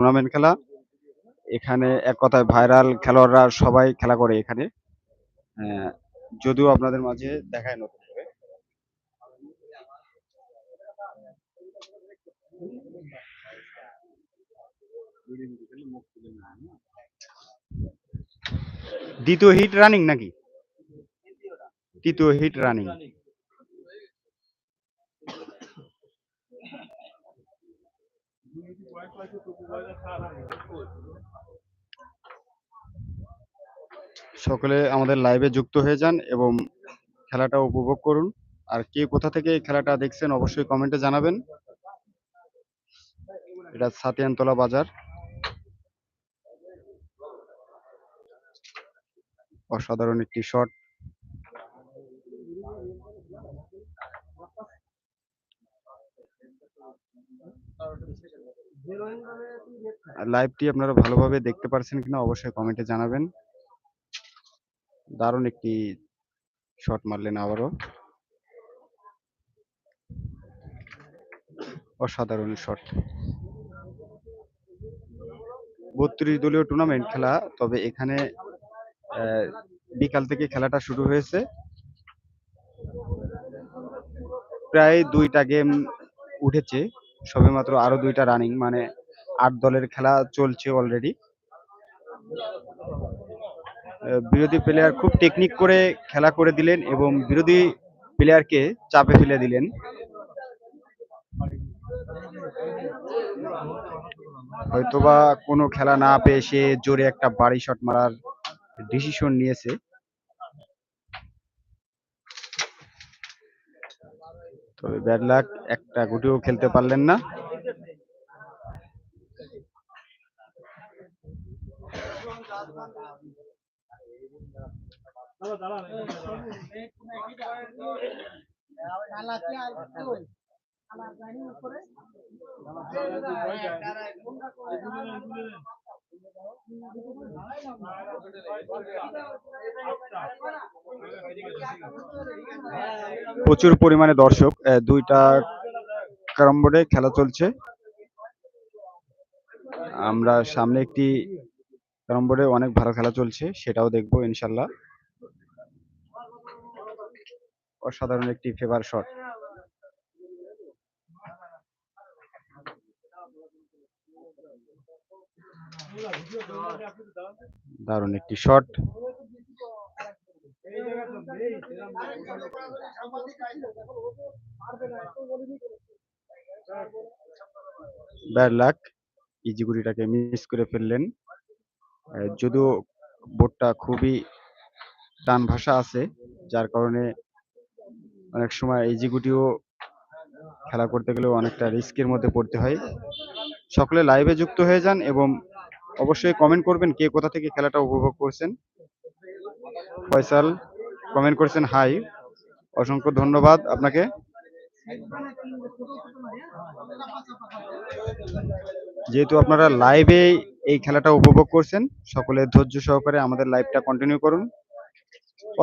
Tournament খেলা। এখানে এক কথায় ভাইরাল খেলোয়াড়রা সবাই খেলা করে এখানে। যদিও আপনাদের মাঝে দেখায় নতুন করে দ্বিতীয় হিট রানিং নাকি? তৃতীয় হিট রানিং সকলে আমাদের লাইভে যুক্ত হয়ে যান এবং খেলাটা উপভোগ করুন। আর কে কোথা থেকে এই খেলাটা দেখছেন অবশ্যই কমেন্টে জানাবেন। এটা সাতিয়ানতলা বাজার। অসাধারণ একটি শট লাইভটি আপনারা ভালোভাবে দেখতে পারছেন কিনা অবশ্যই কমেন্টে জানাবেন। দারুণ একটি শট মারলেন আবারও। অসাধারণ শট। বত্রিশ দলীয় টুর্নামেন্ট খেলা, তবে এখানে বিকাল থেকে খেলাটা শুরু হয়েছে। প্রায় দুইটা গেম উঠেছে। সবেমাত্র আরও দুইটা রানিং মানে আট দলের খেলা চলছে অলরেডি বিরোধী প্লেয়ার খুব টেকনিক করে খেলা করে দিলেন এবং বিরোধী প্লেয়ারকে চাপে ফেলে দিলেন। হয়তোবা কোনো খেলা না পেয়ে সে জোরে একটা বাড়ি শট মারার ডিসিশন নিয়েছে। তবে ব্যাড লাক একটা গুটিও খেলতে পারলেন না। প্রচুর পরিমাণে দর্শক দুইটা ক্যারাম বোর্ডে খেলা চলছে। আমরা সামনে একটি ক্যারাম বোর্ডে অনেক ভালো খেলা চলছে, সেটাও দেখব ইনশাল্লাহ। অসাধারণ একটি ফেভার শট দারুণ একটি শট ব্যাড লাক ইজিগুড়িটাকে মিস করে ফেললেন। যদিও বোর্ডটা খুবই টান ভাষা আছে, যার কারণে অনেক সময় ইজিগুটিও খেলা করতে গেলেও অনেকটা রিস্কের মধ্যে পড়তে হয়। সকলে লাইভে যুক্ত হয়ে যান এবং অবশ্যই কমেন্ট করবেন কে কোথা থেকে খেলাটা উপভোগ করছেন। ফয়সাল কমেন্ট করছেন, হাই। অসংখ্য ধন্যবাদ আপনাকে। যেহেতু আপনারা লাইভে এই খেলাটা উপভোগ করছেন, সকলে ধৈর্য সহকারে আমাদের লাইভটা কন্টিনিউ করুন।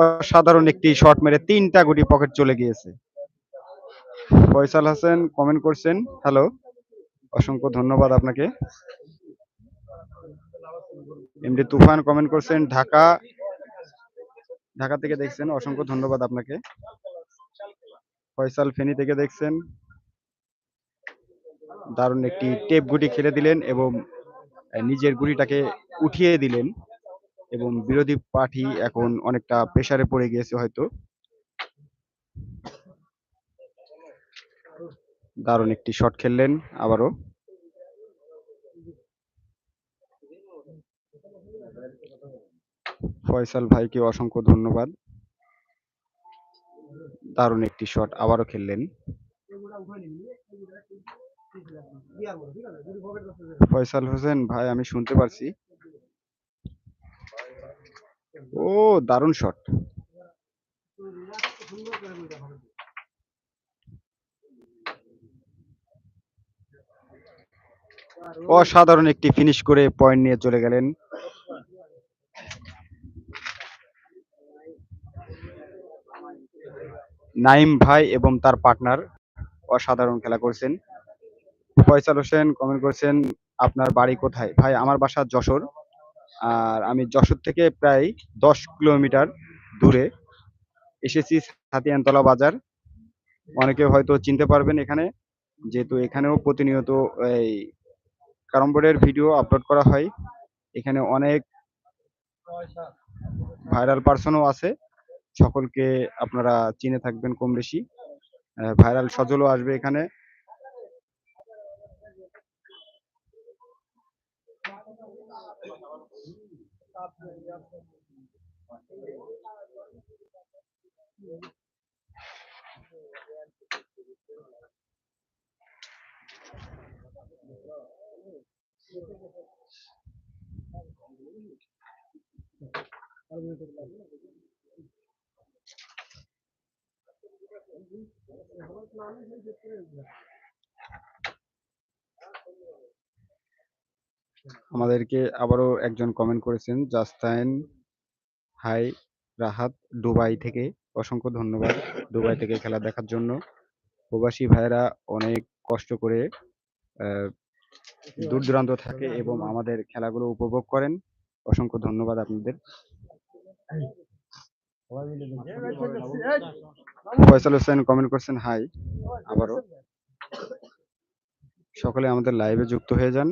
অসাধারণ একটি শট মেরে তিনটা গুটি পকেট চলে গিয়েছে। ফয়সাল হাসান কমেন্ট করছেন হ্যালো অসংখ্য ধন্যবাদ আপনাকে। এমডি তুফান কমেন্ট করছেন, ঢাকা ঢাকা থেকে দেখছেন, অসংখ্য ধন্যবাদ আপনাকে। ফয়সাল ফেনী থেকে দেখছেন। দারুণ একটি টেপ গুটি খেলে দিলেন এবং নিজের গুটিটাকে উঠিয়ে দিলেন এবং বিরোধী পার্টি এখন অনেকটা প্রেসারে পড়ে গিয়েছে হয়তো। দারুণ একটি শট খেললেন আবারও। ফয়সাল ভাইকে অসংখ্য ধন্যবাদ। দারুণ একটি শট আবারও খেললেন। ফয়সাল হোসেন ভাই, আমি শুনতে পারছি। ও, দারুণ শট অসাধারণ একটি ফিনিশ করে পয়েন্ট নিয়ে চলে গেলেন। নাইম ভাই এবং তার পার্টনার অসাধারণ খেলা করছেন। ফয়সাল হোসেন কমেন্ট করছেন, আপনার বাড়ি কোথায়? ভাই, আমার বাসা যশোর। আর আমি যশোর থেকে প্রায় দশ কিলোমিটার দূরে এসেছি হাতিয়ানতলা বাজার। অনেকে হয়তো চিনতে পারবেন এখানে, যেহেতু এখানেও প্রতিনিয়ত এই ক্যারম বোর্ডের ভিডিও আপলোড করা হয়। এখানে অনেক ভাইরাল পার্সনও আছে। সকলকে আপনারা চিনে থাকবেন কম বেশি। ভাইরাল সজলও আসবে এখানে। আমাদেরকে আবারও একজন কমেন্ট করেছেন, জাস্তাইন হাই রাহাত দুবাই থেকে। অসংখ্য ধন্যবাদ দুবাই থেকে খেলা দেখার জন্য। প্রবাসী ভাইয়েরা অনেক কষ্ট করে দূর দূরান্ত থাকে এবং আমাদের খেলাগুলো উপভোগ করেন। অসংখ্য ধন্যবাদ আপনাদের। ফয়সাল হোসেন কমেন্ট করছেন হাই আবারও। সকলে আমাদের লাইভে যুক্ত হয়ে যান।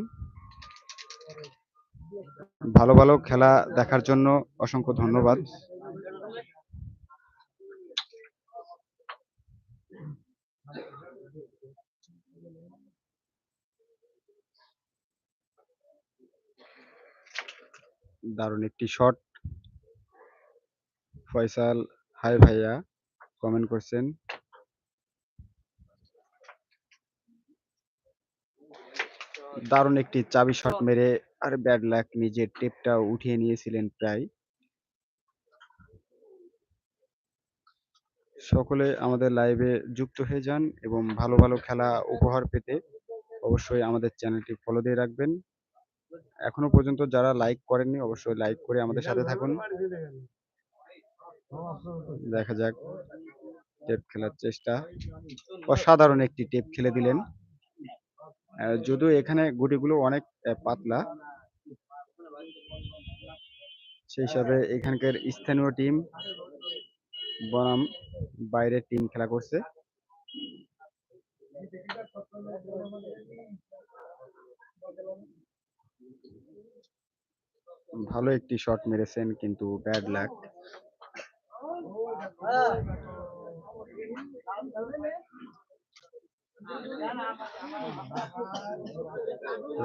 ভালো ভালো খেলা দেখার জন্য অসংখ্য ধন্যবাদ। দারুণ একটি শট ফয়সাল হাই ভাইয়া কমেন্ট করছেন। দারুণ একটি চাবি শট মেরে আর ব্যাড লাক নিজের টেপটা উঠিয়ে নিয়েছিলেন প্রায়। সকলে আমাদের লাইভে যুক্ত হয়ে যান এবং ভালো ভালো খেলা উপহার পেতে অবশ্যই আমাদের চ্যানেলটি ফলো দিয়ে রাখবেন। এখনও পর্যন্ত যারা লাইক করেননি অবশ্যই লাইক করে আমাদের সাথে থাকুন। দেখা যাক, টেপ খেলার চেষ্টা। অসাধারণ একটি টেপ খেলে দিলেন। যদিও এখানে গুটিগুলো অনেক পাতলা। সেই হিসাবে এখানকার স্থানীয় টিম, বনাম বাইরের টিম খেলা করছে। ভালো একটি শট মেরেছেন, কিন্তু ব্যাড লাক।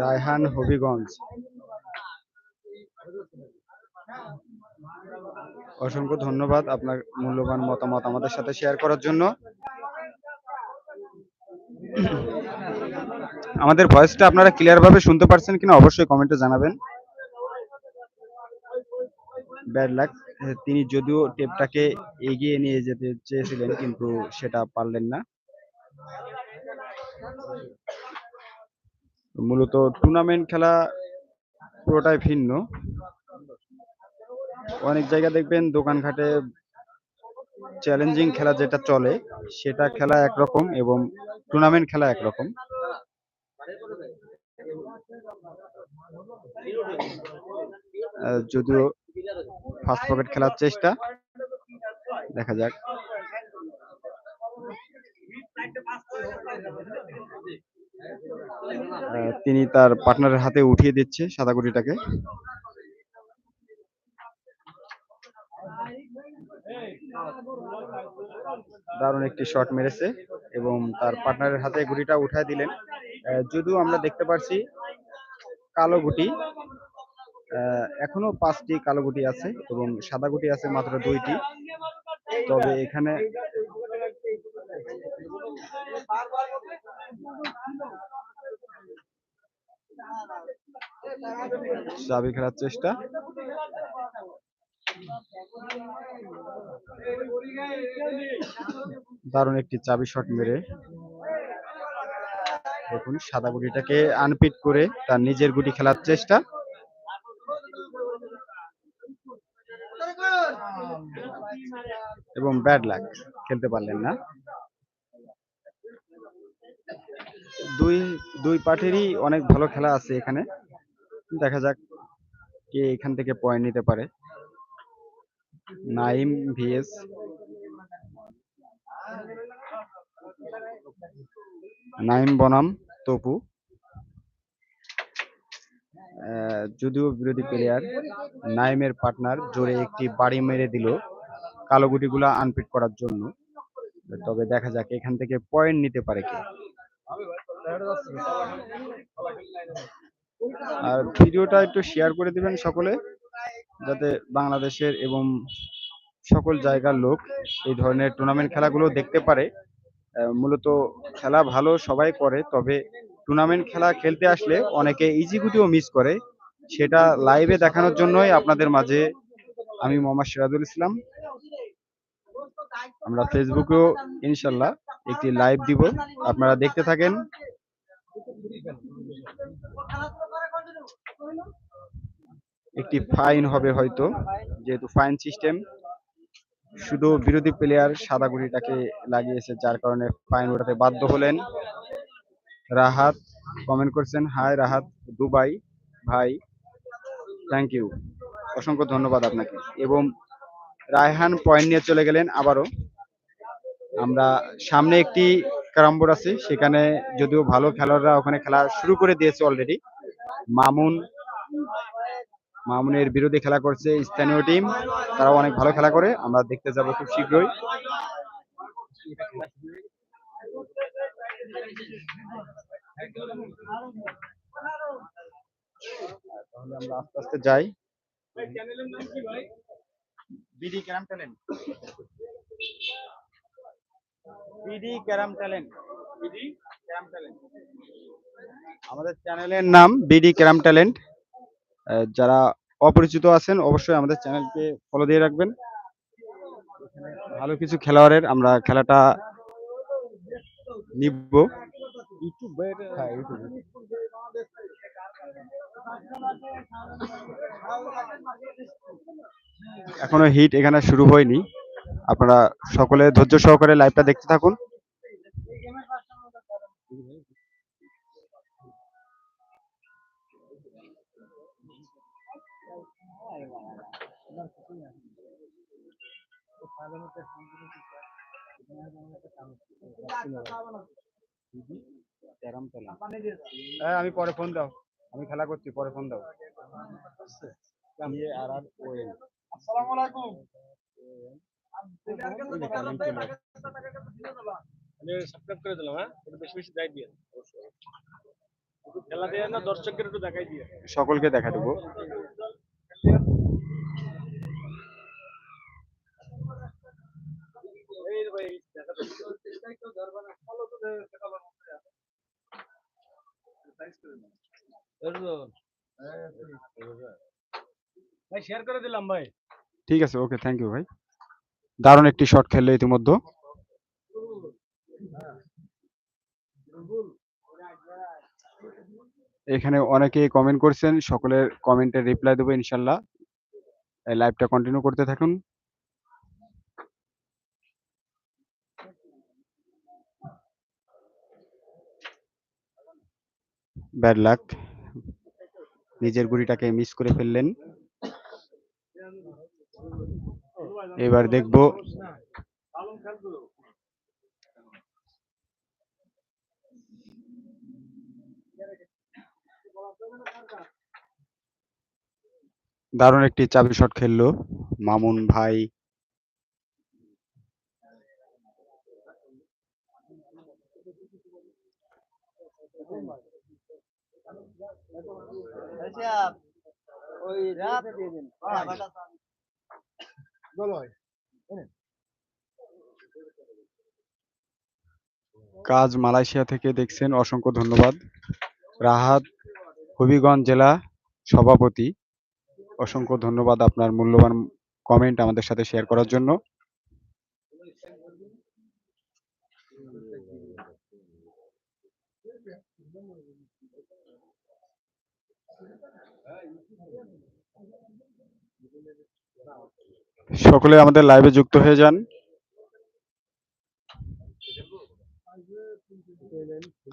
রায়হান হবিগঞ্জ। অসংখ্য ধন্যবাদ আপনার মূল্যবান মতামত আমাদের সাথে শেয়ার করার জন্য। আমাদের ভয়েসটা আপনারা ক্লিয়ার ভাবে শুনতে পারছেন কিনা অবশ্যই কমেন্টে জানাবেন। ব্যাড লাক তিনি যদিও টেপটাকে এগিয়ে নিয়ে যেতে চেয়েছিলেন, কিন্তু সেটা পারলেন না। মূলত টুর্নামেন্ট খেলা পুরোটাই ভিন্ন। অনেক জায়গা দেখবেন দোকানঘাটে চ্যালেঞ্জিং খেলা যেটা চলে, সেটা খেলা একরকম এবং টুর্নামেন্ট খেলা একরকম। যদিও ফার্স্ট পকেট খেলার চেষ্টা। দেখা যাক। তিনি তার পার্টনারের হাতে উঠিয়ে দিচ্ছে সাদা গুটিটাকে দারুণ একটি শট মেরেছে এবং তার পার্টনারের হাতে গুটিটা উঠায় দিলেন। যদিও আমরা দেখতে পারছি কালো গুটি এখনও পাঁচটি কালো গুটি আছে এবং সাদা গুটি আছে মাত্র দুইটি। তবে এখানে চাবি খেলার চেষ্টা। দারুণ একটি চাবি শট মেরে। দেখুন, সাদা গুটিটাকে আনপিট করে তার নিজের গুটি খেলার চেষ্টা। এবং ব্যাড লাক খেলতে পারলেন না। দুই দুই পার্টিরই অনেক ভালো খেলা আছে এখানে। দেখা যাক কে এখান থেকে পয়েন্ট নিতে পারে। নাইম ভিএস। নাইম বনাম, তপু। যদিও বিরোধী প্লেয়ার নাইমের পার্টনার জোরে একটি বাড়ি মেরে দিল। কালো গুটিগুলা আনপিট করার জন্য। তবে দেখা যাক, এখান থেকে পয়েন্ট নিতে পারে কে। আর ভিডিওটা একটু শেয়ার করে দিবেন সকলে, যাতে বাংলাদেশের এবং সকল জায়গার লোক এই ধরনের টুর্নামেন্ট খেলাগুলো দেখতে পারে। মূলত খেলা ভালো সবাই করে, তবে টুর্নামেন্ট খেলা খেলতে আসলে অনেকে ইজি গুটিও মিস করে। সেটা লাইভে দেখানোর জন্যই আপনাদের মাঝে আমি মোহাম্মদ সিরাজুল ইসলাম। আমরা ফেসবুকেও ইনশাল্লাহ একটি লাইভ দিব। আপনারা দেখতে থাকেন। একটি ফাইন হবে হয়তো, যেহেতু ফাইন সিস্টেম শুধু বিরোধী প্লেয়ার সাদা গুটিটাকে লাগিয়েছে, যার কারণে ফাইন ওঠাতে বাধ্য হলেন। রাহাত কমেন্ট করছেন হাই রাহাত, দুবাই, ভাই থ্যাংক ইউ অসংখ্য ধন্যবাদ আপনাকে। এবং রায়হান পয়েন্ট নিয়ে চলে গেলেন আবারও। আমরা সামনে একটি ক্যারাম বোর্ড আছে, সেখানে যদিও ভালো খেলোয়াড়রা ওখানে খেলা শুরু করে দিয়েছে অলরেডি মামুন, মামুনের বিরুদ্ধে খেলা করছে স্থানীয় টিম তারাও অনেক ভালো খেলা করে, আমরা দেখতে যাব খুব শীঘ্রই। তাহলে আমরা আস্তে আস্তে যাই। BD carrom talent. BD carrom talent. BD carrom talent. আমাদের চ্যানেলের নাম বিডি ক্যারাম ট্যালেন্ট। যারা অপরিচিত আছেন, অবশ্যই আমাদের চ্যানেলকে ফলো দিয়ে রাখবেন। ভালো কিছু খেলোয়াড়ের আমরা খেলাটা নিব। হ্যাঁ ইউটিউব। এখনও হিট এখানে শুরু হয়নি। আপনারা সকলে ধৈর্য সহকারে লাইভটা দেখতে থাকুন। হ্যাঁ আমি পরে ফোন দাও। আমি খেলা করছি পরে ফোন দাও। আর আর। আসসালামু আলাইকুম। ওই যে calling চলে আসছে। আমি সাবস্ক্রাইব করে দিলাম হ্যাঁ? বেশি বেশি দায় দিয়ে। খেলা দিয়ে না দর্শকদের একটু দেখাই দিয়ে। সকলকে দেখা দেবো। ভাই শেয়ার করে দিলাম ভাই। ঠিক আছে ওকে থ্যাংক ইউ ভাই। দারুণ একটি শট খেললে ইতিমধ্যে। এখানে অনেকেই কমেন্ট করছেন, সকলের কমেন্টের রিপ্লাই দেবো ইনশাল্লাহ। লাইভটা কন্টিনিউ করতে থাকুন। ব্যাড লাক নিজের গুড়িটাকে মিস করে ফেললেন। এবার দেখব। দারুণ একটি চাবি শট খেললো মামুন ভাই। ওই রাত দিয়ে দিন কাজ মালয়েশিয়া থেকে দেখছেন, অসংখ্য ধন্যবাদ। রাহাত, হবিগঞ্জ জেলা সভাপতি, অসংখ্য ধন্যবাদ আপনার মূল্যবান কমেন্ট আমাদের সাথে শেয়ার করার জন্য। সকলে আমাদের লাইভে যুক্ত হয়ে যান।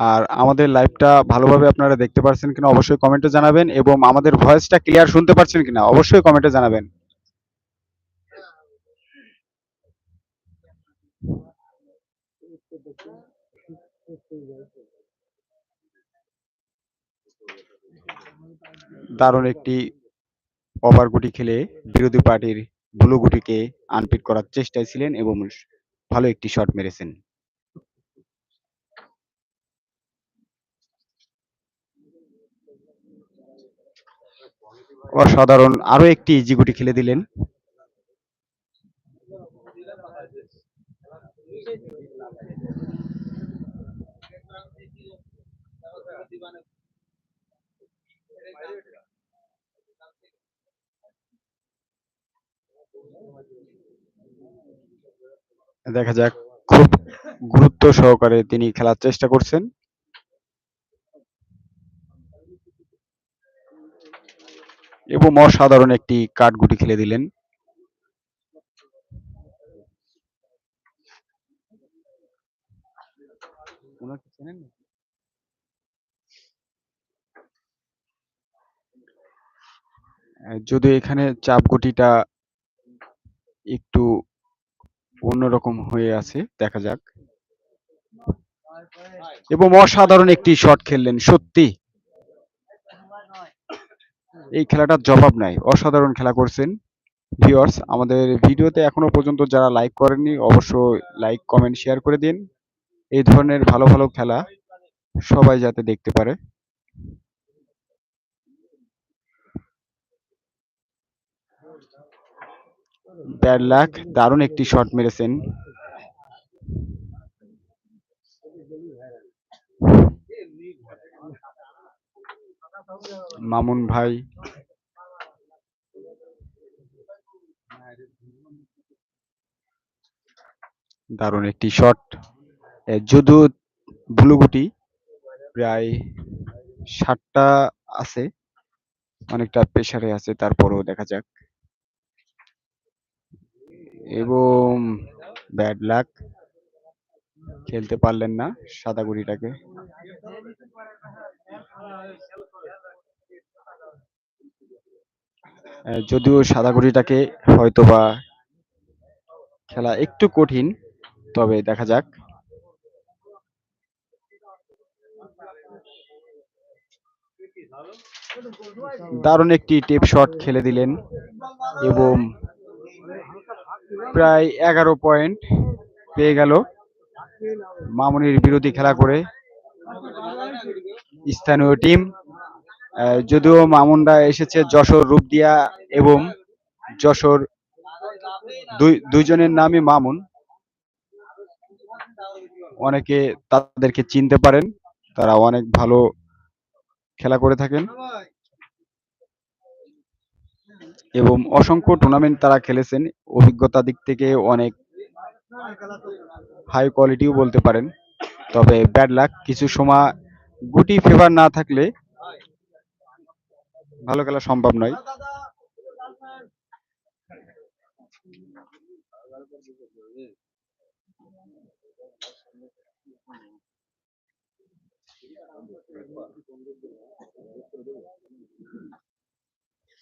আর আমাদের লাইভটা ভালোভাবে আপনারা দেখতে পারছেন কিনা অবশ্যই কমেন্টে জানাবেন এবং আমাদের ভয়েসটা ক্লিয়ার শুনতে পারছেন কিনা অবশ্যই কমেন্টে জানাবেন। দারুণ একটি ওভার গুটি খেলে বিরোধী পার্টির ব্লু গুটিকে আনপিট করার চেষ্টায় ছিলেন এবং ভালো একটি শট মেরেছেন। অসাধারণ আরও একটি ইজি গুটি খেলে দিলেন। দেখা যাক, খুব গুরুত্ব সহকারে তিনি খেলার চেষ্টা করছেন। এবং অসাধারণ একটি কাঠ গুটি খেলে দিলেন। যদিও এখানে চাপ গুটিটা একটু অন্যরকম হয়ে আছে, দেখা যাক। এবং অসাধারণ একটি শট খেললেন, সত্যি। এই খেলাটার জবাব নাই, অসাধারণ খেলা করছেন ভিউয়ার্স আমাদের ভিডিওতে এখনও পর্যন্ত যারা লাইক করেননি অবশ্যই লাইক কমেন্ট শেয়ার করে দিন। এই ধরনের ভালো ভালো খেলা সবাই যাতে দেখতে পারে। ব্যাড লাখ, দারুণ একটি শট মেরেছেন। মামুন ভাই। দারুণ একটি শট যদিও ব্লু গুটি প্রায় ষাটটা আছে, অনেকটা প্রেসারে আছে, তারপরেও দেখা যাক। এবং ব্যাড লাক খেলতে পারলেন না সাদা গুড়িটাকে যদিও সাদা গুড়িটাকে হয়তোবা খেলা একটু কঠিন, তবে দেখা যাক। দারুণ একটি টেপ শট খেলে দিলেন এবং প্রায় এগারো পয়েন্ট পেয়ে গেল মামুনির বিরোধী খেলা করে স্থানীয় টিম। যদিও মামুনরা এসেছে যশোর, রূপদিয়া এবং যশোর দুই, দুইজনের নামই মামুন। অনেকে তাদেরকে চিনতে পারেন, তারা অনেক ভালো খেলা করে থাকেন। এবং অসংখ্য টুর্নামেন্ট তারা খেলেছেন। অভিজ্ঞতা দিক থেকে অনেক হাই কোয়ালিটিও বলতে পারেন। তবে ব্যাড লাক কিছু সময় গুটি ফেভার না থাকলে ভালো খেলা সম্ভব নয়।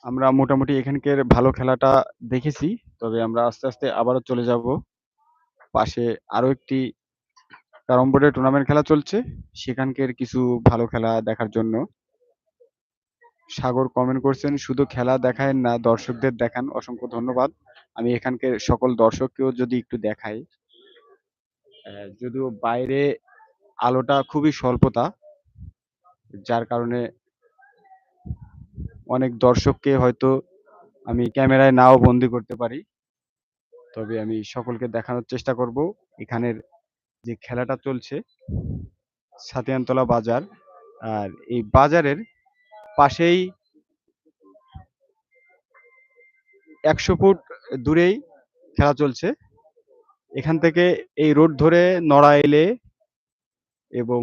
আমরা মোটামুটি এখানকার ভালো খেলাটা দেখেছি। তবে আমরা আস্তে আস্তে আবারও চলে যাব। পাশে আরও একটি ক্যারম বোর্ডের টুর্নামেন্ট খেলা চলছে। সেখানকার কিছু ভালো খেলা দেখার জন্য। সাগর কমেন্ট করছেন, শুধু খেলা দেখায় না, দর্শকদের দেখান। অসংখ্য ধন্যবাদ। আমি এখানকার সকল দর্শককেও যদি একটু দেখাই। যদিও বাইরে আলোটা খুবই স্বল্পতা, যার কারণে অনেক দর্শককে হয়তো আমি ক্যামেরায় নাও বন্দি করতে পারি। তবে আমি সকলকে দেখানোর চেষ্টা করব। এখানের যে খেলাটা চলছে, সাতিয়ানতলা বাজার, আর এই বাজারের পাশেই একশো ফুট দূরেই খেলা চলছে। এখান থেকে এই রোড ধরে নড়াইলে এবং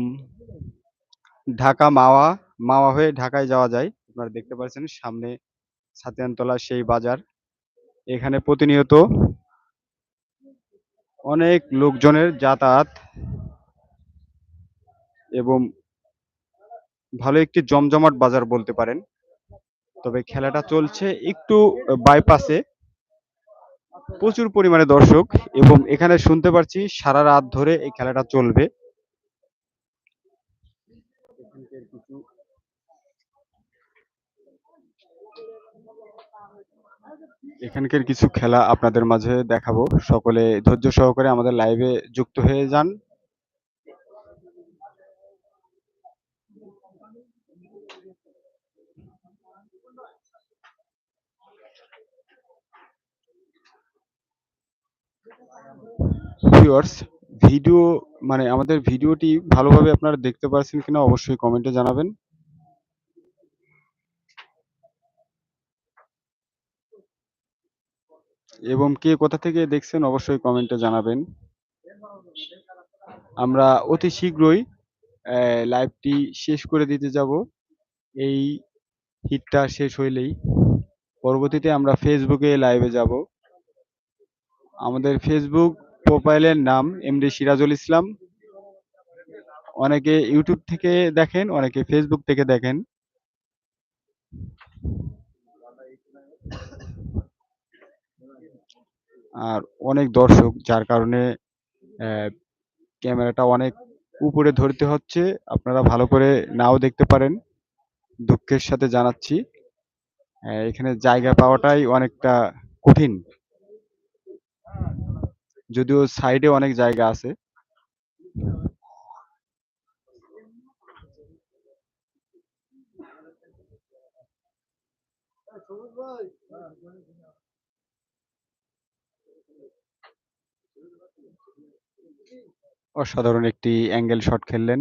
ঢাকা মাওয়া মাওয়া হয়ে ঢাকায় যাওয়া যায়। আপনারা দেখতে পাচ্ছেন সামনে সাতিয়ানতলা সেই বাজার। এখানে প্রতিনিয়ত অনেক লোকজনের যাতায়াত এবং ভালো একটি জমজমাট বাজার বলতে পারেন। তবে খেলাটা চলছে একটু বাইপাসে প্রচুর পরিমাণে দর্শক এবং এখানে শুনতে পারছি সারা রাত ধরে এই খেলাটা চলবে। এখানকার কিছু খেলা আপনাদের মাঝে দেখাবো। সকলে ধৈর্য সহকারে আমাদের লাইভে যুক্ত হয়ে যান। ভিডিও মানে আমাদের ভিডিওটি ভালোভাবে আপনারা দেখতে পাচ্ছেন কিনা অবশ্যই কমেন্টে জানাবেন। এবং কে কোথা থেকে দেখছেন অবশ্যই কমেন্টে জানাবেন। আমরা অতি শীঘ্রই লাইভটি শেষ করে দিতে যাব। এই হিটটা শেষ হইলেই পরবর্তীতে আমরা ফেসবুকে লাইভে যাব। আমাদের ফেসবুক প্রোফাইলের নাম এমডি সিরাজুল ইসলাম। অনেকে ইউটিউব থেকে দেখেন, অনেকে ফেসবুক থেকে দেখেন। আর অনেক দর্শক, যার কারণে ক্যামেরাটা অনেক উপরে ধরতে হচ্ছে। আপনারা ভালো করে নাও দেখতে পারেন। দুঃখের সাথে জানাচ্ছি। এখানে জায়গা পাওয়াটাই অনেকটা কঠিন। যদিও সাইডে অনেক জায়গা আছে। অসাধারণ একটি অ্যাঙ্গেল শট খেললেন।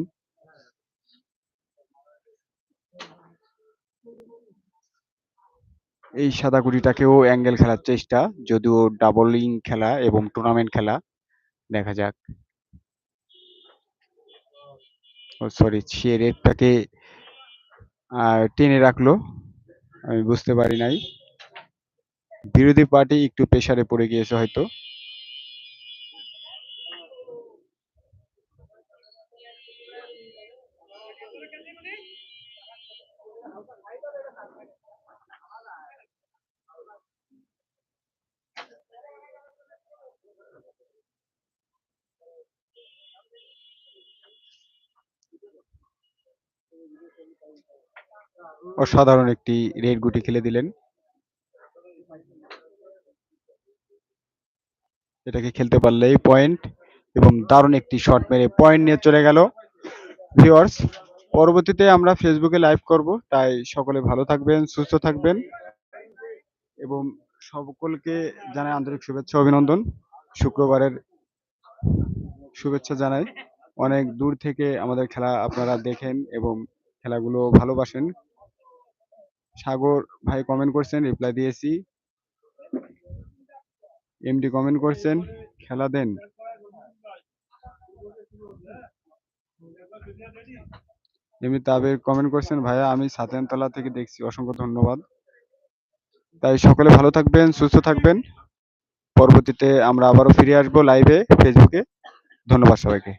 এই সাদা কুড়িটাকেও অ্যাঙ্গেল খেলার চেষ্টা, যদিও ডাবলিং খেলা এবং টুর্নামেন্ট খেলা। দেখা যাক। ও সরি সে রেডটাকে টেনে রাখল। আমি বুঝতে পারি নাই। বিরোধী পার্টি একটু প্রেসারে পড়ে গিয়েছে হয়তো। অসাধারণ একটি রেড গুটি খেলে দিলেন। এটাকে খেলতে পারলেই পয়েন্ট এবং দারুণ একটি শট মেরে পয়েন্ট নিয়ে চলে গেল। ভিউয়ার্স পরবর্তীতে আমরা ফেসবুকে লাইভ করব। তাই সকলে ভালো থাকবেন, সুস্থ থাকবেন এবং সকলকে জানাই আন্তরিক শুভেচ্ছা, অভিনন্দন। শুক্রবারের শুভেচ্ছা জানাই। অনেক দূর থেকে আমাদের খেলা আপনারা দেখেন এবং খেলাগুলো ভালোবাসেন। সাগর ভাই কমেন্ট করছেন রিপ্লাই দিয়েছি। এমডি কমেন্ট করছেন, খেলা দেন। এমনি তাবের কমেন্ট করছেন, ভাইয়া, আমি সাতেনতলা থেকে দেখছি, অসংখ্য ধন্যবাদ। তাই সকলে ভালো থাকবেন, সুস্থ থাকবেন। পরবর্তীতে আমরা আবারও ফিরে আসব লাইভে ফেসবুকে ধন্যবাদ সবাইকে।